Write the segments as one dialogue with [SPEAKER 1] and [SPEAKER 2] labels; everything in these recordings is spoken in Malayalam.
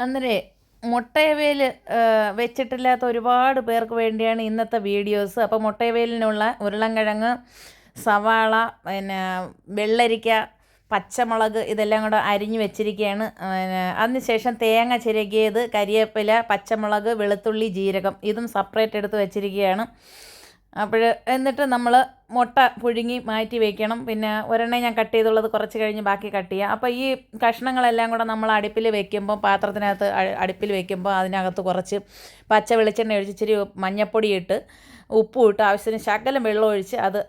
[SPEAKER 1] അന്നേരേ മുട്ടയവേൽ വെച്ചിട്ടില്ലാത്ത ഒരുപാട് പേർക്ക് വേണ്ടിയാണ് ഇന്നത്തെ വീഡിയോസ്. അപ്പോൾ മുട്ടയവേലിനുള്ള ഉരുളൻകിഴങ്ങ് സവാള പിന്നെ വെള്ളരിക്ക പച്ചമുളക് ഇതെല്ലാം കൂടെ അരിഞ്ഞ് വെച്ചിരിക്കുകയാണ് പിന്നെ അതിനുശേഷം തേങ്ങ ചിരകിയത് കരിയേപ്പില പച്ചമുളക് വെളുത്തുള്ളി ജീരകം ഇതും സെപ്പറേറ്റ് എടുത്ത് വെച്ചിരിക്കുകയാണ് അപ്പോൾ എന്നിട്ട് നമ്മൾ മുട്ട പുഴുങ്ങി മാറ്റി വെക്കണം. പിന്നെ ഒരെണ്ണം ഞാൻ കട്ട് ചെയ്തുള്ളത് കുറച്ച് കഴിഞ്ഞ് ബാക്കി കട്ട് ചെയ്യുക അപ്പോൾ ഈ കഷ്ണങ്ങളെല്ലാം കൂടെ നമ്മൾ അടുപ്പിൽ വെക്കുമ്പോൾ പാത്രത്തിനകത്ത് അടുപ്പിൽ വെക്കുമ്പോൾ അതിനകത്ത് കുറച്ച് പച്ച വെളിച്ചെണ്ണ ഒഴിച്ച് ഇച്ചിരി മഞ്ഞപ്പൊടി ഇട്ട് ഉപ്പും ഇട്ട് ആവശ്യത്തിന് ശകലം വെള്ളം ഒഴിച്ച് അത്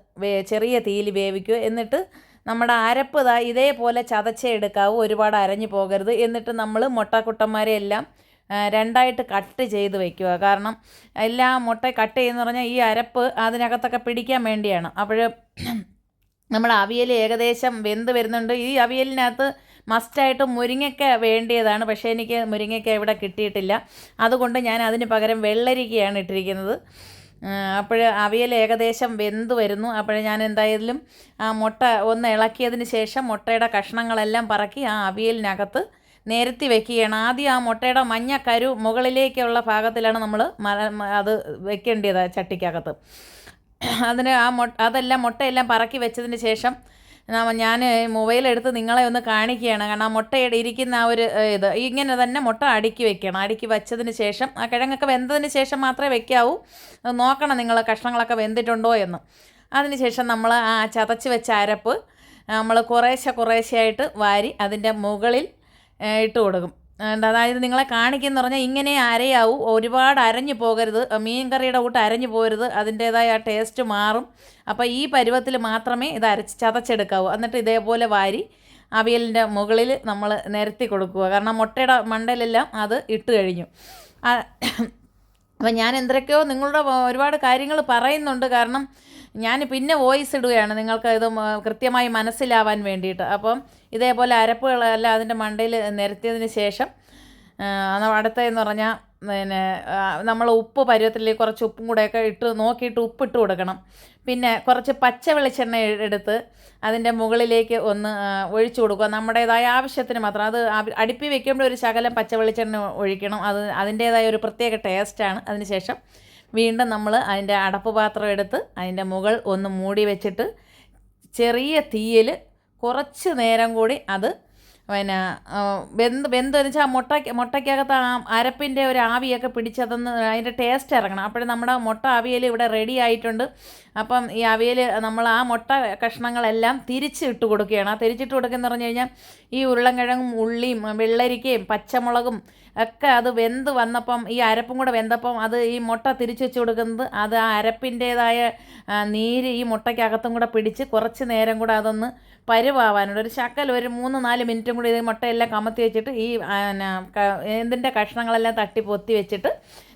[SPEAKER 1] ചെറിയ തീയിൽ വേവിക്കുക. എന്നിട്ട് നമ്മുടെ അരപ്പ് ഇതാ ഇതേപോലെ ചതച്ചേ എടുക്കാവൂ ഒരുപാട് അരഞ്ഞു പോകരുത്. എന്നിട്ട് നമ്മൾ മുട്ടക്കുട്ടന്മാരെ എല്ലാം രണ്ടായിട്ട് കട്ട് ചെയ്ത് വയ്ക്കുക കാരണം എല്ലാ മുട്ട കട്ട് ചെയ്യുന്ന പറഞ്ഞാൽ ഈ അരപ്പ് അതിനകത്തൊക്കെ പിടിക്കാൻ വേണ്ടിയാണ്. അപ്പോൾ നമ്മൾ അവിയൽ ഏകദേശം വെന്ത് വരുന്നുണ്ട്. ഈ അവിയലിനകത്ത് മസ്റ്റായിട്ട് മുരിങ്ങയ്ക്ക വേണ്ടിയതാണ്. പക്ഷേ എനിക്ക് മുരിങ്ങയ്ക്ക ഇവിടെ കിട്ടിയിട്ടില്ല. അതുകൊണ്ട് ഞാൻ അതിന് പകരം വെള്ളരിക്കയാണ് ഇട്ടിരിക്കുന്നത്. അപ്പോൾ അവിയൽ ഏകദേശം വെന്ത് വരുന്നു. അപ്പോൾ ഞാൻ എന്തായാലും ആ മുട്ട ഒന്ന് ഇളക്കിയതിന് ശേഷം മുട്ടയുടെ കഷ്ണങ്ങളെല്ലാം പറക്കി ആ അവിയലിനകത്ത് നിരത്തി വെക്കുകയാണ്. ആദ്യം ആ മുട്ടയുടെ മഞ്ഞ കരു മുകളിലേക്കുള്ള ഭാഗത്തിലാണ് നമ്മൾ അത് വെക്കേണ്ടത് ചട്ടിക്കകത്ത്. അതിന് ആ മൊ അതെല്ലാം മുട്ടയെല്ലാം പറക്കി വെച്ചതിന് ശേഷം ഞാൻ മൊബൈലെടുത്ത് നിങ്ങളെ ഒന്ന് കാണിക്കുകയാണ്. കാരണം ആ മുട്ടയുടെ ഇരിക്കുന്ന ആ ഒരു ഇത് ഇങ്ങനെ തന്നെ മുട്ട അടുക്കി വെക്കണം അടുക്കി വെച്ചതിന് ശേഷം ആ കിഴങ്ങൊക്കെ വെന്തതിന് ശേഷം മാത്രമേ വെക്കാവൂ. നോക്കണം നിങ്ങൾ കഷ്ണങ്ങളൊക്കെ വെന്തിട്ടുണ്ടോ എന്ന്. അതിന് ശേഷം നമ്മൾ ആ ചതച്ച് വെച്ച അരപ്പ് നമ്മൾ കുറേശ്ശെ കുറേശ്ശെയായിട്ട് വാരി അതിന്റെ മുകളിൽ ഇട്ട് കൊടുക്കും. അതായത് നിങ്ങളെ കാണിക്കുന്ന പറഞ്ഞാൽ ഇങ്ങനെ അരയാവും. ഒരുപാട് അരഞ്ഞു പോകരുത്. മീൻ കറിയുടെ കൂട്ട് അരഞ്ഞു പോകരുത്. അതിന്റേതായ ടേസ്റ്റ് മാറും. അപ്പോൾ ഈ പരുവത്തിൽ മാത്രമേ ഇത് അരച്ച് ചതച്ചെടുക്കാവൂ. എന്നിട്ട് ഇതേപോലെ വാരി അവിയലിന്റെ മുകളിൽ നമ്മൾ നിരത്തി കൊടുക്കുക. കാരണം മുട്ടയുടെ മണ്ടയിലെല്ലാം അത് ഇട്ട് കഴിഞ്ഞു. അപ്പം ഞാൻ എന്തൊക്കെയോ നിങ്ങളുടെ ഒരുപാട് കാര്യങ്ങൾ പറയുന്നുണ്ട്. കാരണം ഞാൻ പിന്നെ വോയിസ് ഇടുകയാണ് നിങ്ങൾക്ക് ഇത് കൃത്യമായി മനസ്സിലാവാൻ വേണ്ടിയിട്ട്. അപ്പം ഇതേപോലെ അരപ്പുകളെല്ലാം അതിന്റെ മണ്ടയിൽ നിരത്തിയതിന് ശേഷം അടുത്തതെന്ന് പറഞ്ഞാൽ പിന്നെ നമ്മൾ ഉപ്പ് പരുവത്തിൽ കുറച്ച് ഉപ്പും കൂടെയൊക്കെ ഇട്ട് നോക്കിയിട്ട് ഉപ്പിട്ട് കൊടുക്കണം. പിന്നെ കുറച്ച് പച്ച വെളിച്ചെണ്ണ എടുത്ത് അതിന്റെ മുകളിലേക്ക് ഒന്ന് ഒഴിച്ചു കൊടുക്കുക. നമ്മുടേതായ ആവശ്യത്തിന് മാത്രം. അത് അടുപ്പി വെക്കുമ്പോൾ ഒരു ശകലം പച്ച വെളിച്ചെണ്ണ ഒഴിക്കണം. അത് അതിന്റേതായ ഒരു പ്രത്യേക ടേസ്റ്റാണ് അതിന് ശേഷം വീണ്ടും നമ്മൾ അതിന്റെ അടപ്പ് പാത്രം എടുത്ത് അതിന്റെ മുകൾ ഒന്ന് മൂടി വെച്ചിട്ട് ചെറിയ തീയിൽ കുറച്ച് നേരം കൂടി അത് പിന്നെ വെന്ത് വെന്തെന്ന് വെച്ചാൽ മുട്ട മുട്ടയ്ക്കകത്ത് ആ അരപ്പിന്റെ ഒരു ആവിയൊക്കെ പിടിച്ചതെന്ന് അതിന്റെ ടേസ്റ്റ് ഇറങ്ങണം. അപ്പോഴും നമ്മുടെ മുട്ട അവിയൽ ഇവിടെ റെഡി ആയിട്ടുണ്ട്. അപ്പം ഈ അവിയൽ നമ്മൾ ആ മുട്ട കഷ്ണങ്ങളെല്ലാം തിരിച്ച് ഇട്ട് കൊടുക്കുകയാണ്. ആ തിരിച്ചിട്ട് കൊടുക്കുകയെന്ന് പറഞ്ഞു കഴിഞ്ഞാൽ ഈ ഉരുളൻകിഴങ്ങും ഉള്ളിയും വെള്ളരിക്കയും പച്ചമുളകും ഒക്കെ അത് വെന്ത് വന്നപ്പം ഈ അരപ്പും കൂടെ വെന്തപ്പം അത് ഈ മുട്ട തിരിച്ച് വെച്ച് കൊടുക്കുന്നത് അത് ആ അരപ്പിന്റേതായ നീര് ഈ മുട്ടയ്ക്കകത്തും കൂടെ പിടിച്ച് കുറച്ച് നേരം കൂടെ അതൊന്ന് പരുവാവാനുണ്ട്. ഒരു ശക്കൽ ഒരു മൂന്ന് നാല് മിനിറ്റും കൂടി ഇത് മുട്ടയെല്ലാം കമത്തി വെച്ചിട്ട് ഈ എന്തിന്റെ കഷ്ണങ്ങളെല്ലാം തട്ടി പൊത്തി വെച്ചിട്ട്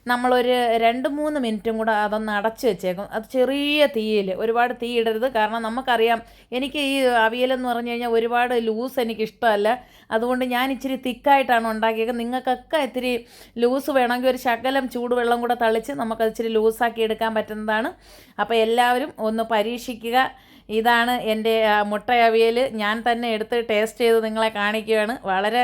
[SPEAKER 1] നമ്മളൊരു രണ്ട് മൂന്ന് മിനിറ്റും കൂടെ അതൊന്ന് അടച്ചു വെച്ചേക്കും. അത് ചെറിയ തീയിൽ. ഒരുപാട് തീ ഇടരുത്. കാരണം നമുക്കറിയാം എനിക്ക് ഈ അവിയലെന്ന് പറഞ്ഞു കഴിഞ്ഞാൽ ഒരുപാട് ലൂസ് എനിക്ക് ഇഷ്ടമല്ല അതുകൊണ്ട് ഞാൻ ഇച്ചിരി തിക്കായിട്ടാണ് ഉണ്ടാക്കിയത് നിങ്ങൾക്കൊക്കെ ഇത്തിരി ലൂസ് വേണമെങ്കിൽ ഒരു ശകലം ചൂടുവെള്ളം കൂടെ തളിച്ച് നമുക്കത് ഇച്ചിരി ലൂസാക്കി എടുക്കാൻ പറ്റുന്നതാണ്. അപ്പോൾ എല്ലാവരും ഒന്ന് പരീക്ഷിക്കുക. ഇതാണ് എന്റെ മുട്ട അവിയൽ ഞാൻ തന്നെ എടുത്ത് ടേസ്റ്റ് ചെയ്ത് നിങ്ങളെ കാണിക്കുകയാണ്. വളരെ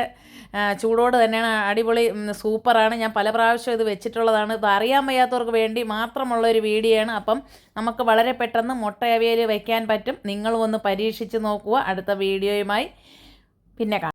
[SPEAKER 1] ചൂടോട് തന്നെയാണ്. അടിപൊളി സൂപ്പറാണ്. ഞാൻ പല പ്രാവശ്യം ഇത് വെച്ചിട്ടുള്ളതാണ്. ഇത് അറിയാൻ വയ്യാത്തവർക്ക് വേണ്ടി മാത്രമുള്ള ഒരു വീഡിയോ ആണ് അപ്പം നമുക്ക് വളരെ പെട്ടെന്ന് മുട്ടയവിയൽ വയ്ക്കാൻ പറ്റും. നിങ്ങളും ഒന്ന് പരീക്ഷിച്ച് നോക്കുക. അടുത്ത വീഡിയോയുമായി പിന്നെ കാണാം.